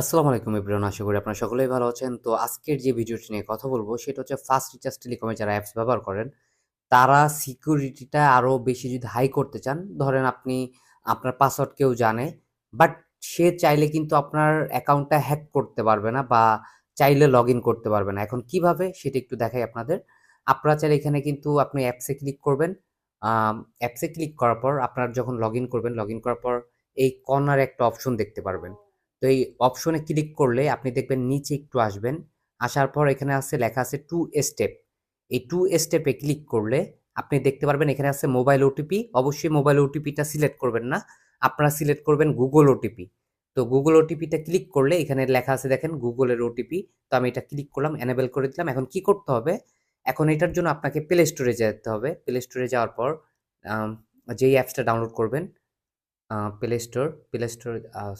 আসসালামু আলাইকুম এভরিওয়ান, আশা করি আপনারা সকলেই ভালো আছেন। তো আজকের যে ভিডিওটি নিয়ে কথা বলব, সেটা হচ্ছে ফাস্ট রিচার্জ টেলিকমে যারা অ্যাপস ব্যবহার করেন, তারা সিকিউরিটিটা আরও বেশি যদি হাই করতে চান, ধরেন আপনি আপনার পাসওয়ার্ড কেউ জানে বাট সে চাইলে কিন্তু আপনার অ্যাকাউন্টটা হ্যাক করতে পারবে না বা চাইলে লগ ইন করতে পারবে না। এখন কীভাবে, সেটা একটু দেখাই আপনাদের। আপনারা চাইলে এখানে কিন্তু আপনি অ্যাপসে ক্লিক করবেন। অ্যাপসে ক্লিক করার পর আপনার যখন লগ ইন করবেন লগ ইন করার পর এই কর্নার একটা অপশন দেখতে পারবেন। তো এই অপশনে ক্লিক করলে আপনি দেখবেন নিচে একটু আসবেন। আসার পর এখানে আছে, লেখা আছে টু স্টেপ এই টু স্টেপে ক্লিক করলে আপনি দেখতে পারবেন এখানে আছে মোবাইল ওটিপি অবশ্যই মোবাইল ওটিপিটা সিলেক্ট করবেন না। আপনারা সিলেক্ট করবেন গুগল ওটিপি তো গুগল ওটিপিটা ক্লিক করলে এখানে লেখা আছে, দেখেন গুগলের ওটিপি তো আমি এটা ক্লিক করলাম এনেবেল করে দিলাম। এখন কি করতে হবে? এখন এটার জন্য আপনাকে প্লে স্টোরে যেতে হবে। প্লে স্টোরে যাওয়ার পর যেই অ্যাপসটা ডাউনলোড করবেন play store play store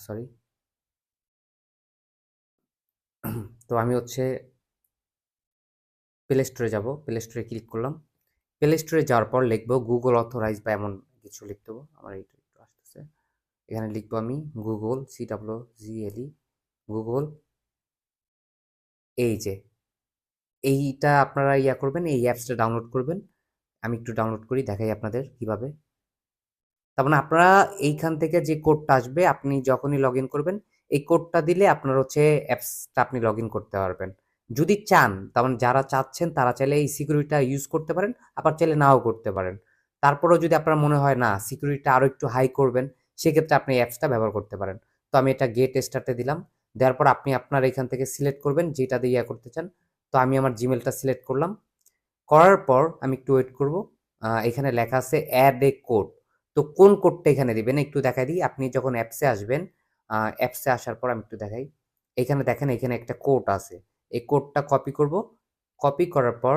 sorry তো আমি হচ্ছে প্লে স্টোরে যাব। প্লে স্টোরে ক্লিক করলাম। প্লে স্টোরে যাওয়ার পর লিখব গুগল অথরাইজ বা এমন কিছু লিখতে হবে। আমার এইটা একটু আসতেছে। এখানে লিখব আমি Google C W G L E Google এই যে। এইটা আপনারা ইয়া করবেন, এই অ্যাপসটা ডাউনলোড করবেন। আমি একটু ডাউনলোড করি, দেখাই আপনাদের কীভাবে। তার মানে আপনারা এইখান থেকে যে কোডটা আসবে, আপনি যখনই লগ ইন করবেন এই কোডটা দিলে আপনার হচ্ছে অ্যাপসটা আপনি লগ করতে পারবেন। যদি চান তার মানে যারা চাচ্ছেন তারা চাইলে এই সিকিউরিটিটা ইউজ করতে পারেন, আবার চাইলে নাও করতে পারেন। তারপরেও যদি আপনার মনে হয়, না সিকিউরিটিটা আরও একটু হাই করবেন, সেক্ষেত্রে আপনি অ্যাপসটা ব্যবহার করতে পারেন। তো আমি এটা গেট স্টার্টে দিলাম। দেওয়ার পর আপনি আপনার এখান থেকে সিলেক্ট করবেন, যেটা দিয়ে ইয়া করতে চান। তো আমি আমার জিমেলটা সিলেক্ট করলাম। করার পর আমি একটু ওয়েট করব। এখানে লেখা আছে অ্যাড এ কোড তো কোন কোডটা এখানে দিবেন? একটু দেখাই দিই। আপনি যখন অ্যাপসে আসবেন অ্যাপসে আসার পর আমি একটু দেখাই। এখানে দেখেন, এখানে একটা কোড আছে। এই কোডটা কপি করব। কপি করার পর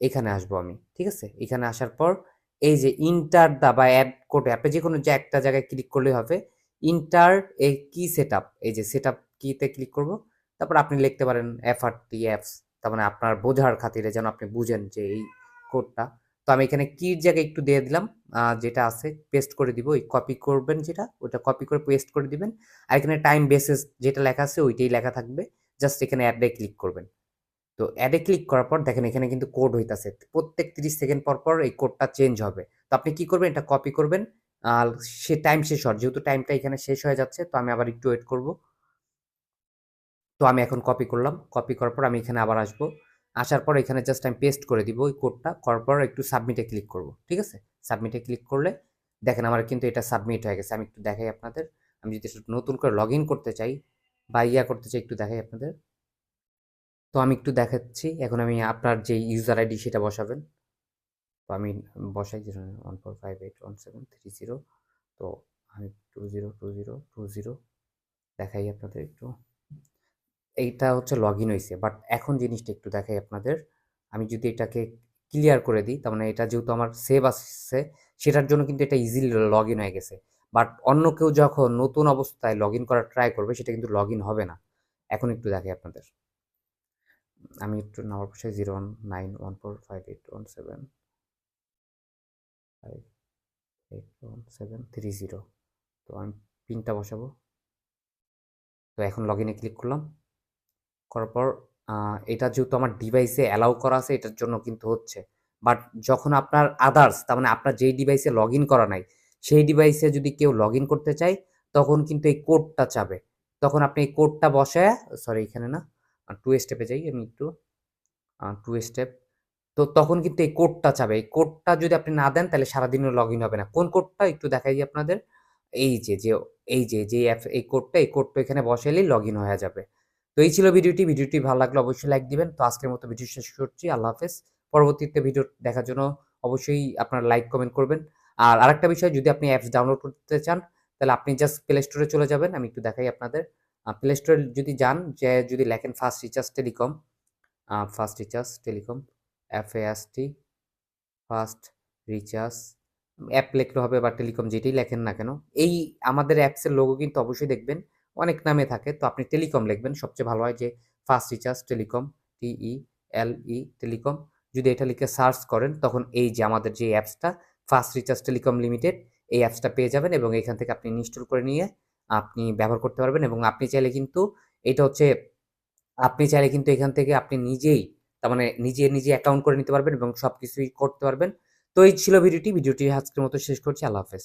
এখানে আসব আমি, ঠিক আছে? এখানে আসার পর এই যে ইন্টার দা বা অ্যাপ কোড অ্যাপে যে কোনো যে একটা জায়গায় ক্লিক করলেই হবে। ইন্টার এই কি সেট এই যে সেট আপ কিতে ক্লিক করব। তারপর আপনি লিখতে পারেন এফ আর টি অ্যাপস তার মানে আপনার বোঝার খাতিরে যেন আপনি বুঝেন যে এই কোডটা তো আমি এখানে কির জায়গায় একটু দিয়ে দিলাম যেটা আছে পেস্ট করে দিব। ওই কপি করবেন যেটা, ওটা কপি করে পেস্ট করে দিবেন। আর এখানে টাইম বেসিস যেটা লেখা আছে, ওইটাই লেখা থাকবে। জাস্ট এখানে অ্যাডে ক্লিক করবেন। তো অ্যাডে ক্লিক করার পর দেখেন এখানে কিন্তু কোড হইতাছে। প্রত্যেক তিরিশ সেকেন্ড পর পর এই কোডটা চেঞ্জ হবে। তো আপনি কি করবেন, এটা কপি করবেন। আর সে টাইম শেষ হওয়ার, যেহেতু টাইমটা এখানে শেষ হয়ে যাচ্ছে, তো আমি আবার একটু ওয়েট করব। তো আমি এখন কপি করলাম। কপি করার পর আমি এখানে আবার আসব। আসার পর এখানে জাস্ট আমি পেস্ট করে দিব ওই কোডটা করার পর একটু সাবমিটে ক্লিক করব, ঠিক আছে? সাবমিটে ক্লিক করলে দেখেন আমার কিন্তু এটা সাবমিট হয়ে গেছে। আমি একটু দেখাই আপনাদের। আমি যদি নতুন করে লগ করতে চাই বা ইয়া করতে চাই একটু দেখাই আপনাদের। তো আমি একটু দেখাচ্ছি। এখন আমি আপনার যে ইউজার আইডি সেটা বসাবেন। তো আমি বসাই one four five eight one seven three zero তো আমি two zero two zero two zero দেখাই আপনাদের একটু। এইটা হচ্ছে লগ ইন হয়েছে বাট এখন জিনিসটা একটু দেখাই আপনাদের। আমি যদি এটাকে ক্লিয়ার করে দিই, তার মানে এটা যেহেতু আমার সেভ আসছে, সেটার জন্য কিন্তু এটা ইজিলি লগ ইন হয়ে গেছে। বাট অন্য কেউ যখন নতুন অবস্থায় লগ ইন করার ট্রাই করবে, সেটা কিন্তু লগ ইন হবে না। এখন একটু দেখাই আপনাদের। আমি একটু নাম্বার বসাই zero one nine one four five eight one seven five eight one seven three zero তো আমি পিনটা বসাবো। তো এখন লগ ইনে ক্লিক করলাম। করার পর এটা যেহেতু আমার ডিভাইসে অ্যালাউ করা আছে, এটার জন্য কিন্তু হচ্ছে। বাট যখন আপনার আদার্স তার মানে আপনার যেই ডিভাইসে লগ ইন করা নাই, সেই ডিভাইসে যদি কেউ লগ ইন করতে চায়, তখন কিন্তু এই কোডটা চাবে। তখন আপনি এই কোডটা বসায় সরি এখানে না টু স্টেপে যাই আমি একটু টু স্টেপ তো তখন কিন্তু এই কোডটা চাবে। এই কোডটা যদি আপনি না দেন, তাহলে সারাদিনও লগ ইন হবে না। কোন কোডটা একটু দেখাই দিই আপনাদের। এই যে যে, এই যে যে অ্যাপ এই কোডটা এই কোডটা এখানে বসাইলেই লগ ইন হয়ে যাবে। তো এই ছিল ভিডিওটি। ভিডিওটি ভালো লাগলে অবশ্যই লাইক দিবেন। তো আজকের মতো ভিডিও শেষ করছি। আল্লাহ হাফেজ। পরবর্তীতে ভিডিও দেখার জন্য অবশ্যই আপনারা লাইক কমেন্ট করবেন। আর আরেকটা বিষয়, যদি আপনি অ্যাপস ডাউনলোড করতে চান, তাহলে আপনি জাস্ট প্লে স্টোরে চলে যাবেন। আমি একটু দেখাই আপনাদের। প্লে স্টোরে যদি যান, যে যদি লেখেন first recharge telecom first recharge telecom F T first recharge app লেখলে হবে বা টেলিকম যেটাই লেখেন না কেন, এই আমাদের অ্যাপসের লোগো কিন্তু অবশ্যই দেখবেন। অনেক নামে থাকে। তো আপনি টেলিকম লিখবেন। সবচেয়ে ভালো হয় যে first recharge telecom T L E telecom. যদি এটা লিখে সার্চ করেন, তখন এই যে আমাদের যে অ্যাপসটা ফার্স্ট রিচার্জ টেলিকম লিমিটেড, এই অ্যাপসটা পেয়ে যাবেন এবং এখান থেকে আপনি ইনস্টল করে নিয়ে আপনি ব্যবহার করতে পারবেন এবং আপনি চাইলে কিন্তু এটা হচ্ছে, আপনি চাইলে কিন্তু এখান থেকে আপনি নিজেই, তার মানে নিজে নিজে অ্যাকাউন্ট করে নিতে পারবেন এবং সব কিছুই করতে পারবেন। তো এই ছিল ভিডিওটি। ভিডিওটি আজকের মতো শেষ করছি। আল্লাহ হাফেজ।